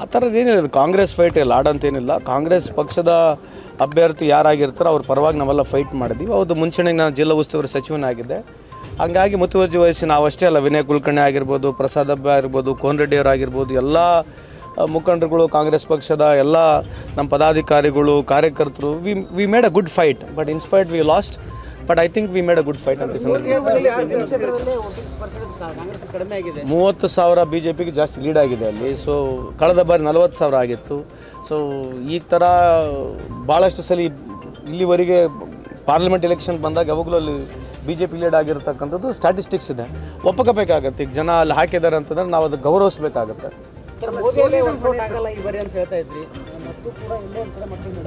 ಆ ಥರದ್ದು ಏನಿಲ್ಲ ಕಾಂಗ್ರೆಸ್ ಫೈಟ್ ಲಾಡ್ ಅಂತೇನಿಲ್ಲ ಕಾಂಗ್ರೆಸ್ ಪಕ್ಷದ ಅಭ್ಯರ್ಥಿ ಯಾರಾಗಿರ್ತಾರೋ ಅವ್ರ ಪರವಾಗಿ ನಾವೆಲ್ಲ ಫೈಟ್ ಮಾಡಿದ್ವಿ. ಹೌದು, ಮುಂಚೆನೇ ನಾನು ಜಿಲ್ಲಾ ಉಸ್ತುವಾರಿ ಸಚಿವನಾಗಿದ್ದೆ ಹಂಗಾಗಿ ಮುತುವರ್ಜಿ ವಹಿಸಿ ನಾವು ಅಲ್ಲ. ವಿನಯ್ ಕುಲಕರ್ಣಿ ಆಗಿರ್ಬೋದು, ಪ್ರಸಾದ್ ಹಬ್ಬ ಆಗಿರ್ಬೋದು, ಕೋನ್ ಅವರಾಗಿರ್ಬೋದು ಎಲ್ಲ ಮುಖಂಡರುಗಳು, ಕಾಂಗ್ರೆಸ್ ಪಕ್ಷದ ಎಲ್ಲ ನಮ್ಮ ಪದಾಧಿಕಾರಿಗಳು, ಕಾರ್ಯಕರ್ತರು we we made a good fight but inspired we lost but I think we made a good fight ಅಂತ ಮೂವತ್ತು ಸಾವಿರ ಬಿ ಜೆ ಪಿಗೆ ಜಾಸ್ತಿ ಲೀಡ್ ಆಗಿದೆ ಅಲ್ಲಿ. ಸೊ ಕಳೆದ ಬಾರಿ ನಲವತ್ತು ಸಾವಿರ ಆಗಿತ್ತು. ಸೊ ಈ ಥರ ಭಾಳಷ್ಟು ಸಲ ಇಲ್ಲಿವರೆಗೆ ಪಾರ್ಲಿಮೆಂಟ್ ಎಲೆಕ್ಷನ್ ಬಂದಾಗ ಯಾವಾಗಲೂ ಅಲ್ಲಿ ಬಿ ಜೆ ಪಿ ಲೀಡ್ ಆಗಿರತಕ್ಕಂಥದ್ದು ಸ್ಟ್ಯಾಟಿಸ್ಟಿಕ್ಸ್ ಇದೆ. ಒಪ್ಪಕೋಬೇಕಾಗತ್ತೆ. ಈಗ ಜನ ಅಲ್ಲಿ ಹಾಕಿದ್ದಾರೆ ಅಂತಂದ್ರೆ ನಾವು ಅದು ಗೌರವಿಸಬೇಕಾಗತ್ತೆ.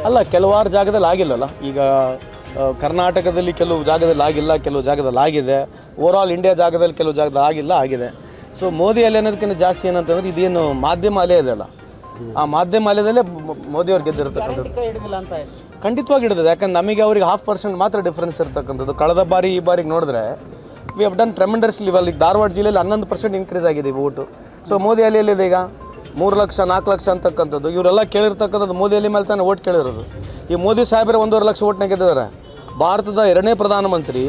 ಅಲ್ಲ ಕೆಲವಾರು ಜಾಗದಲ್ಲಿ ಆಗಿಲ್ಲಲ್ಲ. ಈಗ ಕರ್ನಾಟಕದಲ್ಲಿ ಕೆಲವು ಜಾಗದಲ್ಲಿ ಆಗಿಲ್ಲ ಕೆಲವು ಜಾಗದಲ್ಲಿ ಆಗಿದೆ. ಓವರ್ ಆಲ್ ಇಂಡಿಯಾ ಜಾಗದಲ್ಲಿ ಕೆಲವು ಜಾಗದಲ್ಲಿ ಆಗಿಲ್ಲ ಆಗಿದೆ. ಸೊ ಮೋದಿ ಅಲೆ ಅನ್ನೋದಕ್ಕಿಂತ ಜಾಸ್ತಿ ಏನಂತಂದ್ರೆ ಇದೇನು ಮಾಧ್ಯಮ ಅಲೆ ಇದೆಯಲ್ಲ ಆ ಮಾಧ್ಯಮ ಅಲೆದಲ್ಲೇ ಮೋದಿಯವ್ರು ಗೆದ್ದಿರ್ತಕ್ಕಂಥದ್ದು. ಖಂಡಿತವಾಗಿ ಹಿಡಿದಿದೆ. ಯಾಕಂದ್ರೆ ನಮಗೆ ಅವ್ರಿಗೆ ಹಾಫ್ ಪರ್ಸೆಂಟ್ ಮಾತ್ರ ಡಿಫ್ರೆನ್ಸ್ ಇರ್ತಕ್ಕಂಥದ್ದು. ಕಳೆದ ಬಾರಿ ಈ ಬಾರಿಗೆ ನೋಡಿದ್ರೆ we have done tremendous level ಈಗ ಧಾರವಾಡ ಜಿಲ್ಲೆಯಲ್ಲಿ ಹನ್ನೊಂದು ಪರ್ಸೆಂಟ್ ಇನ್ಕ್ರೀಸ್ ಆಗಿದೆ ಈ ಓಟು ಸೊ ಮೋದಿ ಅಲೆಯಲ್ಲಿದೆ ಈಗ. ಮೂರು ಲಕ್ಷ, ನಾಲ್ಕು ಲಕ್ಷ ಅಂತಕ್ಕಂಥದ್ದು. ಇವರೆಲ್ಲ ಕೇಳಿರ್ತಕ್ಕಂಥದ್ದು ಮೋದಿ ಎಲ್ಲಿ ಮೇಲೆ ತಾನೆ ಓಟ್ ಕೇಳಿರೋದು. ಈ ಮೋದಿ ಸಾಹೇಬರ ಒಂದೂವರೆ ಲಕ್ಷ ಓಟ್ನಾಗ ಗೆದ್ದಿದ್ದಾರೆ. ಭಾರತದ ಎರಡನೇ ಪ್ರಧಾನಮಂತ್ರಿ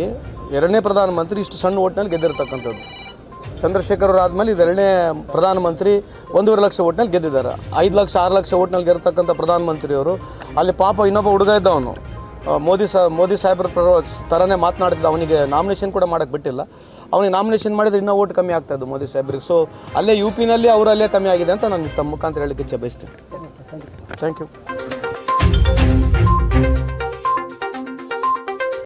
ಎರಡನೇ ಪ್ರಧಾನಮಂತ್ರಿ ಇಷ್ಟು ಸಣ್ಣ ಓಟ್ನಲ್ಲಿ ಗೆದ್ದಿರ್ತಕ್ಕಂಥದ್ದು. ಚಂದ್ರಶೇಖರ್ ಅವರು ಆದಮೇಲೆ ಇದು ಎರಡನೇ ಪ್ರಧಾನಮಂತ್ರಿ ಒಂದೂವರೆ ಲಕ್ಷ ಓಟ್ನಲ್ಲಿ ಗೆದ್ದಿದ್ದಾರೆ. ಐದು ಲಕ್ಷ, ಆರು ಲಕ್ಷ ಓಟ್ನಲ್ಲಿ ಗೆರ್ತಕ್ಕಂಥ ಪ್ರಧಾನಮಂತ್ರಿಯವರು ಅಲ್ಲಿ ಪಾಪ ಇನ್ನೊಬ್ಬ ಹುಡುಗ ಇದ್ದ ಅವನು ಮೋದಿ ಸಾ, ಮೋದಿ ಸಾಹೇಬ್ರ ಥರನೇ ಮಾತನಾಡ್ತಿದ್ದ ಅವನಿಗೆ ನಾಮಿನೇಷನ್ ಕೂಡ ಮಾಡೋಕ್ಕೆ ಬಿಟ್ಟಿಲ್ಲ. ಅವನಿಗೆ ನಾಮಿನೇಷನ್ ಮಾಡಿದ್ರೆ ಇನ್ನೂ ಓಟ್ ಕಮ್ಮಿ ಆಗ್ತಾ ಇದ್ದು ಮೋದಿ ಸಾಹೇಬ್ರಿಗೆ. ಸೊ ಅಲ್ಲೇ ಯು ಪಿನಲ್ಲಿ ಅವರಲ್ಲೇ ಕಮ್ಮಿ ಆಗಿದೆ ಅಂತ ನಾನು ತಮ್ಮ ಮುಖಾಂತರ ಹೇಳಲಿಕ್ಕೆ ಇಚ್ಛೆ ಬಯಸ್ತೀನಿ. Thank you